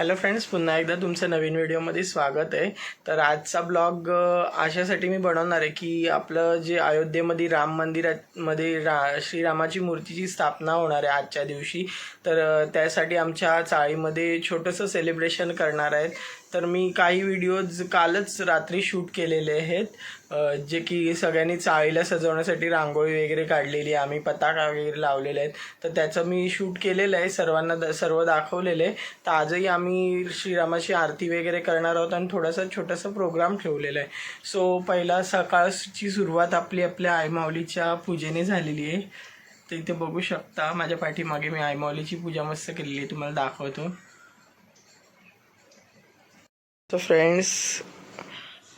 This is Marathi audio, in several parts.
हॅलो फ्रेंड्स पुन्हा एकदा तुमचं नवीन व्हिडिओमध्ये स्वागत आहे. तर आजचा ब्लॉग अशासाठी मी बनवणार आहे की आपलं जे अयोध्येमध्ये राम मंदिरामध्ये रा श्रीरामाची मूर्तीची स्थापना होणार आहे आजच्या दिवशी. तर त्यासाठी आमच्या चाळीमध्ये छोटंसं सेलिब्रेशन करणार आहेत. तर मी काही व्हिडिओज कालच रात्री शूट केलेले आहेत. जे की सगळ्यांनी चाळीला सजवण्यासाठी रांगोळी वगैरे काढलेली आहे आम्ही पताका वगैरे लावलेले आहेत. तर त्याचं मी शूट केलेलं आहे सर्वांना द सर्व दाखवलेलं आहे. तर आजही आम्ही श्रीरामाची आरती वगैरे करणार आहोत आणि थोडासा छोटासा प्रोग्राम ठेवलेला आहे. सो पहिला सकाळची सुरुवात आपली आपल्या आईमाऊलीच्या पूजेने झालेली आहे. तर इथे बघू शकता माझ्या पाठीमागे मी आईमाऊलीची पूजा मस्त केलेली आहे तुम्हाला दाखवतो. तर फ्रेंड्स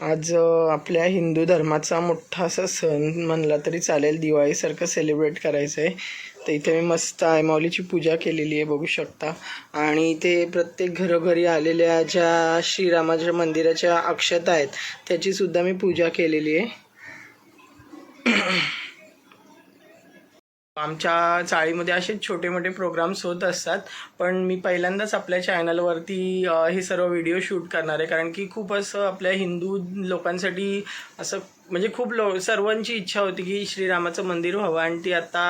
आज आपल्या हिंदू धर्माचा मोठा असा सण म्हणला तरी चालेल. दिवाळीसारखं सेलिब्रेट करायचं आहे तर इथे मी मस्त आयमावलीची पूजा केलेली आहे बघू शकता. आणि इथे प्रत्येक घरोघरी आलेल्या ज्या श्रीरामाच्या मंदिराच्या अक्षता आहेत त्याचीसुद्धा मी पूजा केलेली आहे. आमच्या चाळीमध्ये असे छोटे मोठे प्रोग्राम्स होत असतात. पण मी पहिल्यांदाच आपल्या चॅनलवरती हे सर्व व्हिडिओ शूट करणार आहे. कारण की खूप असं आपल्या हिंदू लोकांसाठी असं म्हणजे खूप लो सर्वांची इच्छा होती की श्रीरामाचं मंदिर व्हावं. आणि ती आता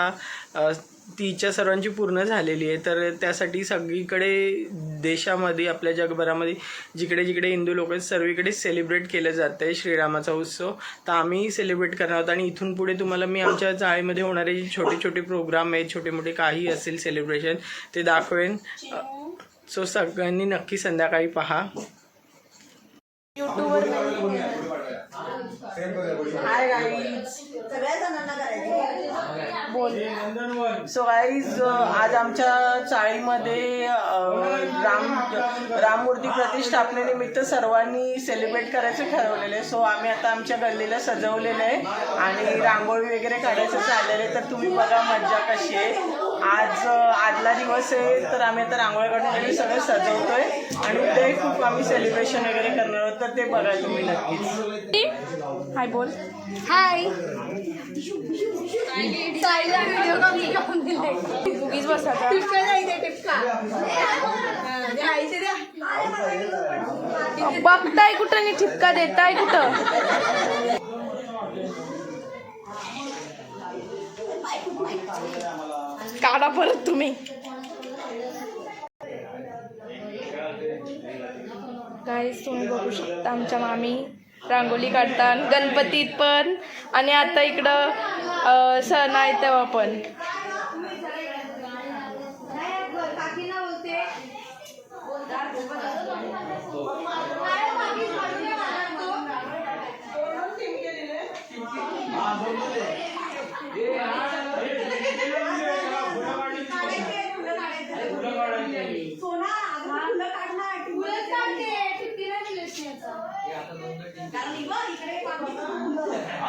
अ, ती इच्छा सर्वांची पूर्ण झालेली आहे. तर त्यासाठी सगळीकडे देशामध्ये आपल्या जगभरामध्ये जिकडे जिकडे हिंदू लोक आहेत सर्वीकडे सेलिब्रेट केलं जातं आहे श्रीरामाचा उत्सव. तर आम्ही सेलिब्रेट करणार आहोत आणि इथून पुढे तुम्हाला मी आमच्या चाळीमध्ये होणारे जे छोटे छोटे प्रोग्राम आहेत छोटे मोठे काही असेल सेलिब्रेशन ते दाखवेन. सो सगळ्यांनी नक्की संध्याकाळी पहा. बोल. सो गाईज आज आमच्या चाळीमध्ये राम राममूर्ती प्रतिष्ठापनेनिमित्त सर्वांनी सेलिब्रेट करायचं ठरवलेलं आहे. सो आम्ही आता आमच्या गल्लीला सजवलेलं आहे आणि रांगोळी वगैरे काढायचं चाललेलं आहे. तर तुम्ही बघा मज्जा कशी आहे. आज आदला दिवस आहे तर आम्ही आता रांगोळी काढून वगैरे सगळं सजवतोय आणि ते खूप आम्ही सेलिब्रेशन वगैरे करणार आहोत. तर ते बघा तुम्ही नक्कीच. हाय बोल. हाय उगीच बसायचा. बघताय कुठं आणि ठिपका देताय कुठं? काढा परत तुम्ही. गाईस तुम्ही बघू शकता आमच्या मामी रांगोळी काढतात गणपतीत पण. आणि आता इकडं सण आहे तेव्हा पण.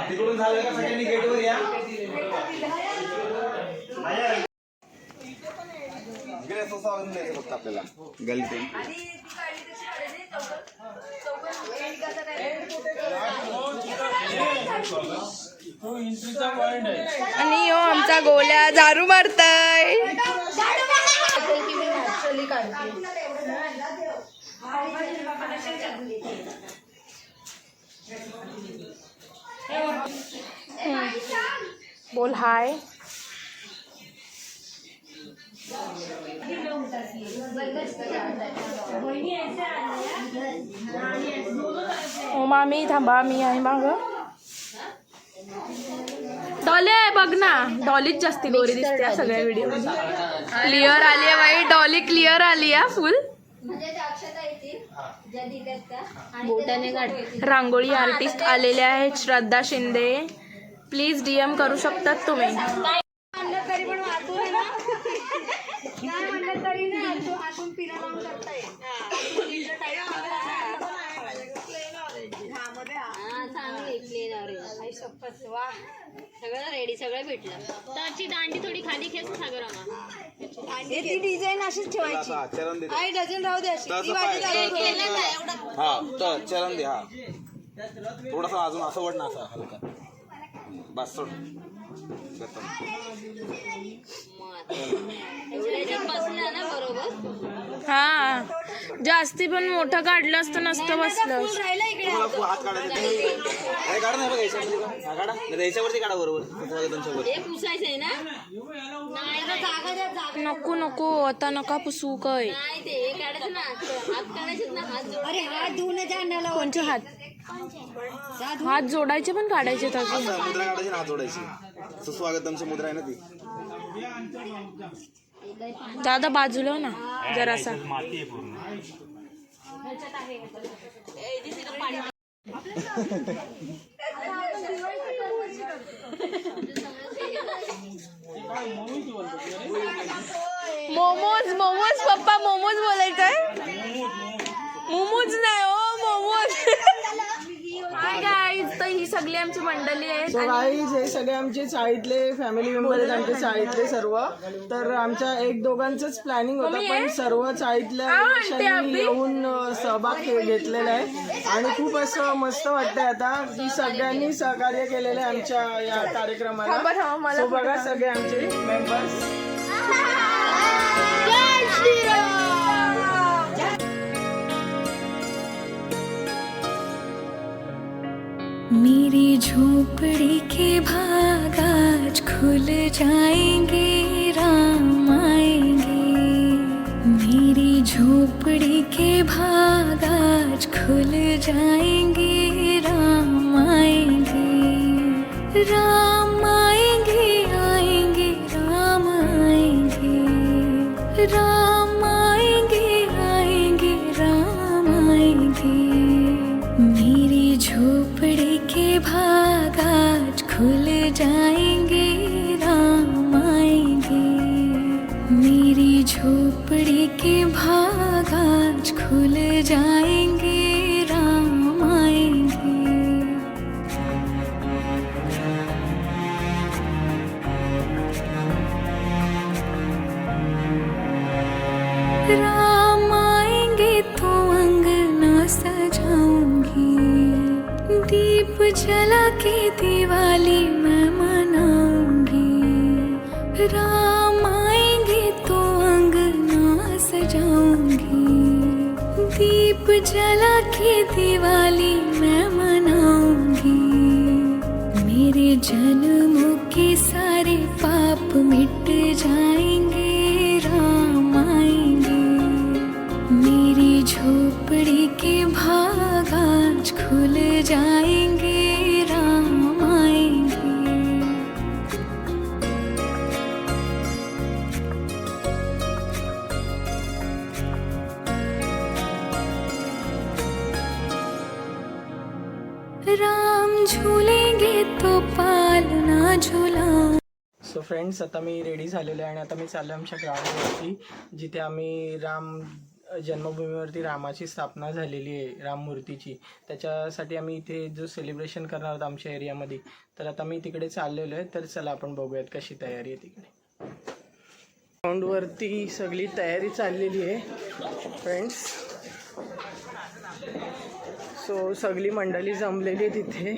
तिकडून झालं का सगळ्यांनी गेटवर या? आपल्याला. गलती. आणि यो आमचा गोल्या दारू मारताय. बोल हाय. ओ मामी थांबा मी आहे माग. डॉली बघ ना. डॉलीच जास्ती गोरी दिसते सगळ्या व्हिडिओ क्लिअर आली आहे बाई. डॉली क्लिअर आली आहे फुल रांगोळी आर्टिस्ट आलेले आहेत श्रद्धा शिंदे. प्लीज़ डीएम करू शकतात तुम्ही. सगळं रेडी सगळं भेटलं. त्याची दांडी थोडी खाली खेच सागर ती डिझाईन अशीच ठेवायची. हा चरण दे. आई डझन राहू दे अशी. ती तसं वाटी पाय- जागी हा तर चरण दे हा. थोडासा अजून असं वड ना असं हलका. बस सोड. हा. जास्ती पण मोठं काढलं असतं नसतं बसलं. नको नको आता नका पुसू काय नाही ते काढायचं ना. हात काढायचे ना हात जोड अरे हात धुवून जाण्याला कोणचे हात. हात जोडायचे पण काढायचे ना हात जोडायची. सुस्वागतमची मुद्रा आहे ना ती. दादा बाजूला हो ना जरासा. मोमोज मोमोज पप्पा मोमोज बोलायचंय? मोमोज नाही हो मोमोज. सगळी आमची मंडळी आहेत सो गाईज हे सगळे आमचे चाळीतले फॅमिली मेंबर आहेत आमचे चाळीतले सर्व. तर आमच्या एक दोघांचंच प्लॅनिंग होतं पण सर्व चाळीतल्या लोकांनी येऊन सहभाग घेतलेला आहे. आणि खूप असं मस्त वाटतंय आता की सगळ्यांनी सहकार्य केलेलं आहे आमच्या या कार्यक्रमाला. सो बघा सगळे आमचे मेंबर्स मेरी झोपड़ी के भाग आज खुल जाएंगे राम आएंगे। मेरी झोपड़ी के भाग आज खुल जाएंगे राम आएंगे। राम जाएँगे, राम आएँगे। राम आएँगे तो अंगना सजाऊँगी। दीप जला के दिवाली मैं मनाऊँगी। राम जला के दिवाली मैं मनाऊंगी। मेरे जन्मों के सारे पाप मिट जाएंगे राम आएंगे। मेरी झोपड़ी के भाग आज खुल जाएंगे राम झुलेंगे तो पालना झुला. सो फ्रेंड्स आता मी रेडी झालेलो आहे आणि आता मी चाललो आमच्या ग्राउंडवरती जिथे आम्ही राम जन्मभूमीवरती रामाची स्थापना झालेली आहे राममूर्तीची त्याच्यासाठी आम्ही इथे जो सेलिब्रेशन करणार आहोत आमच्या एरियामध्ये तर आता मी तिकडे चाललेलो आहे तर चला आपण बघूयात कशी तयारी आहे तिकडे. ग्राउंडवरती सगळी तयारी चाललेली आहे फ्रेंड्स सो सगळी मंडळी जमलेली तिथे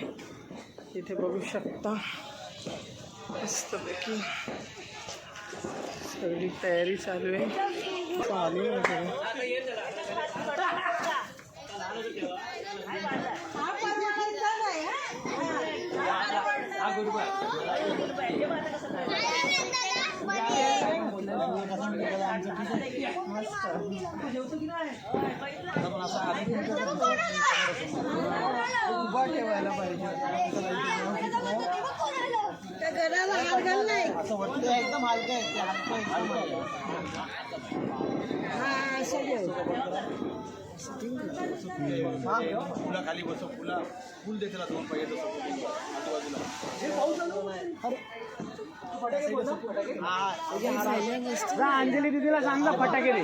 तिथे बघू शकता. मस्तपैकी सगळी तयारी चालू आहे. चालू आहे ठेवायला पाहिजे असं वरती एकदम हलकं आहे ते हलकं एकदम हलकं आहे. असं घे. फुला खाली बसव फुला फुल देते ना दोन पाहिजे तसं आजूबाजूला अरे, तू फटाके? बोल ना, फटाके. जा, अंजली दीदीला सांग ना फटाके दे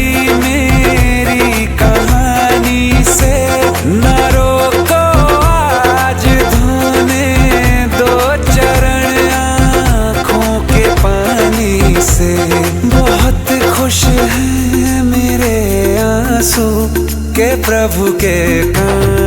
के प्रभु के काम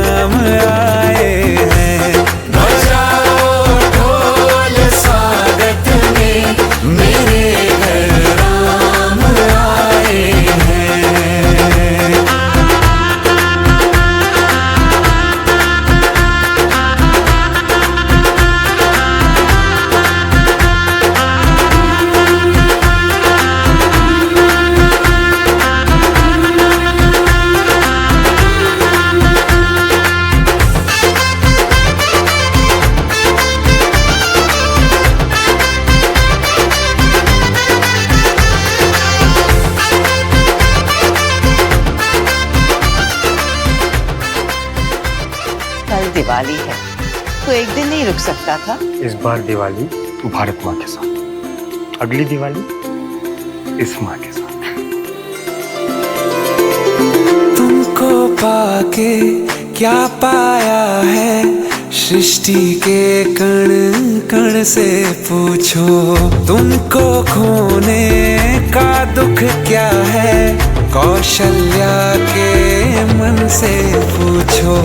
दिवाली है। तो एक दिन नहीं रुक सकता था? इस बार दिवाली भारत माँ के साथ। अगली दिवाली इस माँ के साथ। तुमको पाके क्या पाया है? सृष्टि के कण कण से पूछो। तुमको खोने का दुख क्या है? कौशल्या के मन से पूछो।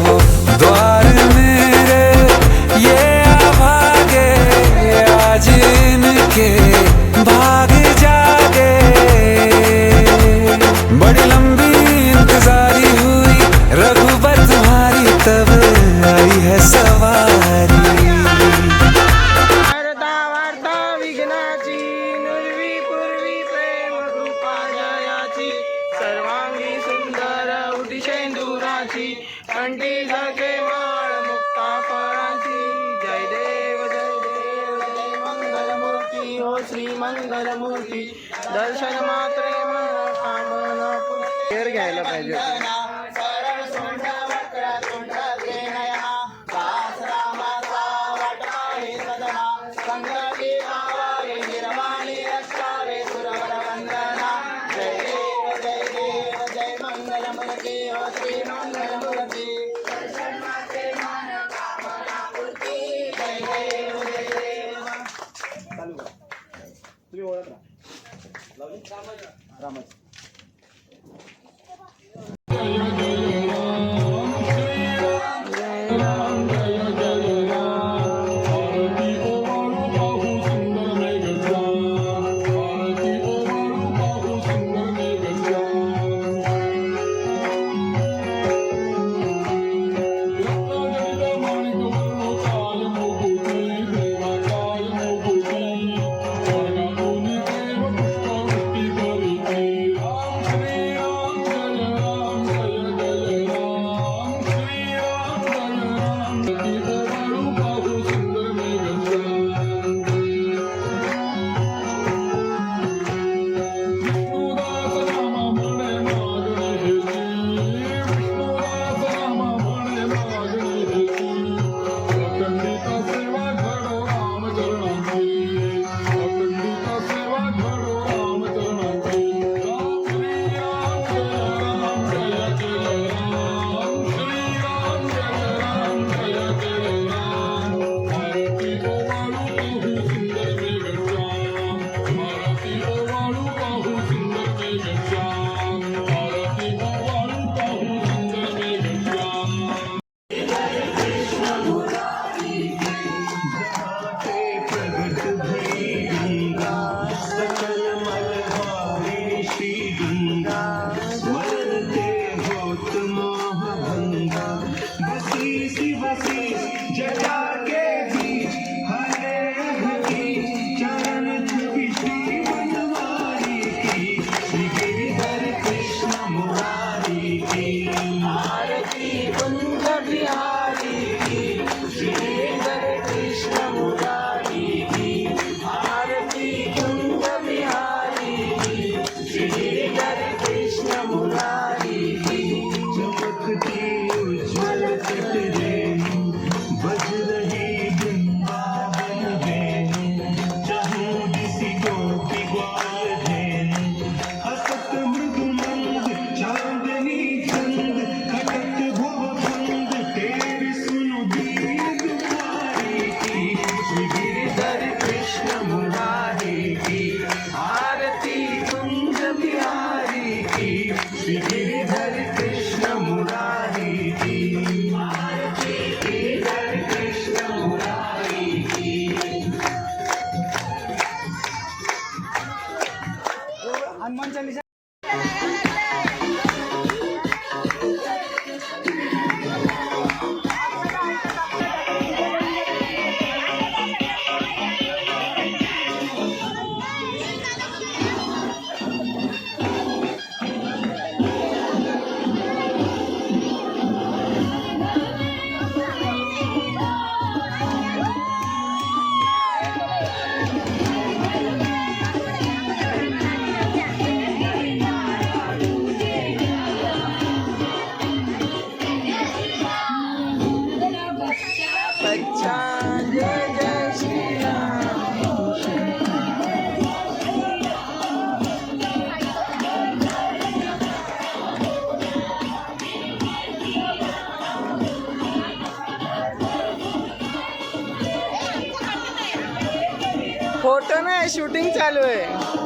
शूटिंग चालू आहे.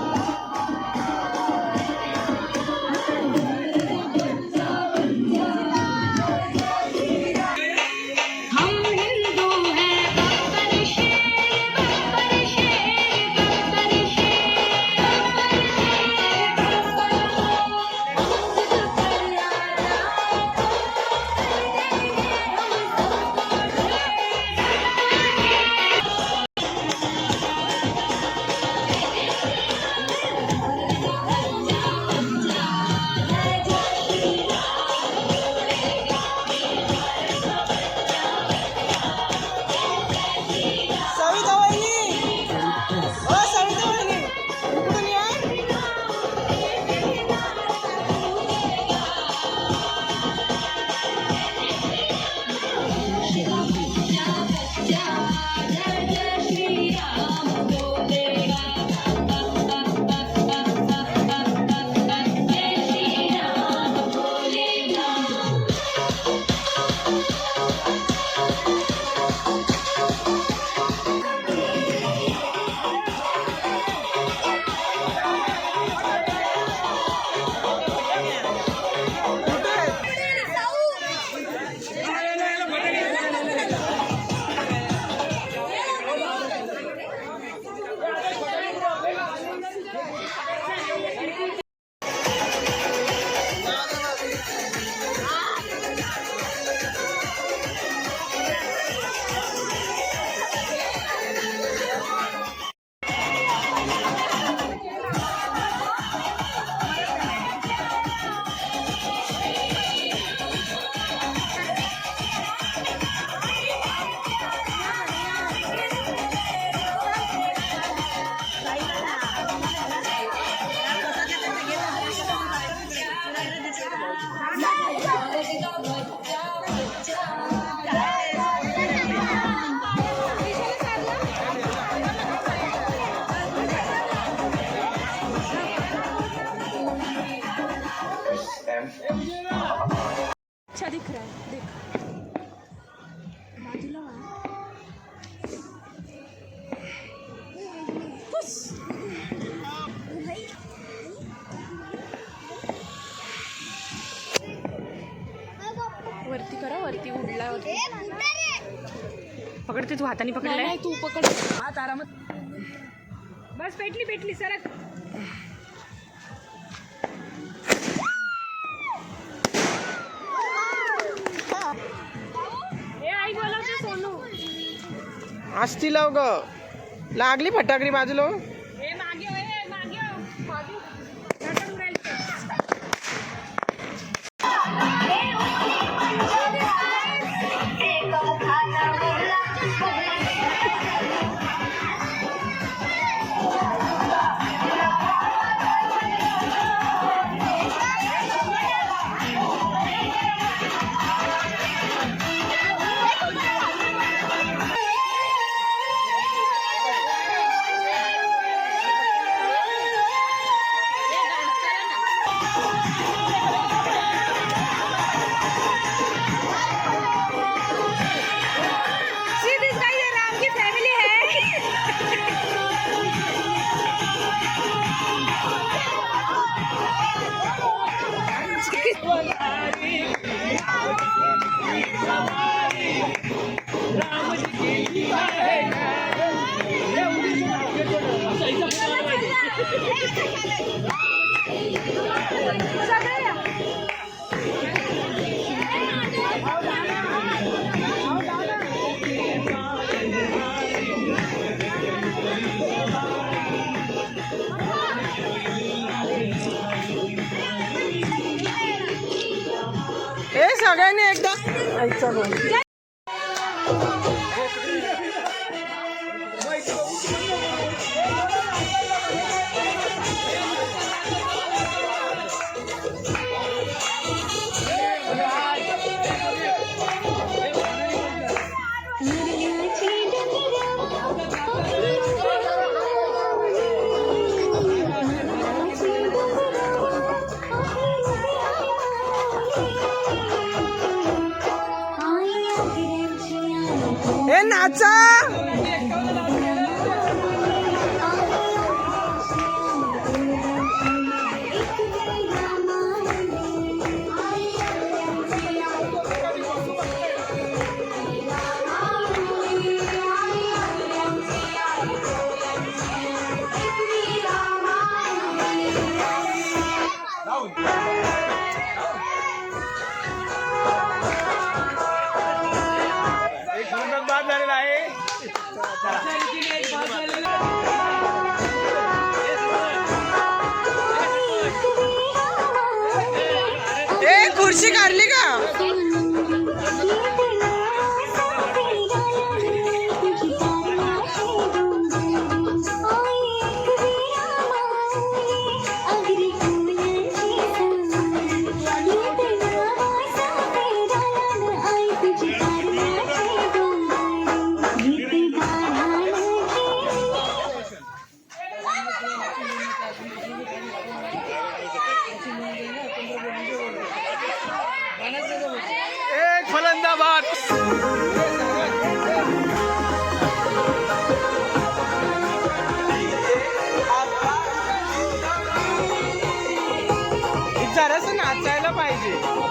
वरती करा वरती उडला वरती. पकडते तू हाताने नाही पकडलाय? नाही, तू पकड. हात आरामात. बस पेटली पेटली सरक. आस्ती लाव ग. लागली फटाकडी बाजूला. 哎，这个。哪张 ए काढली का? जरासं नाचायला पाहिजे.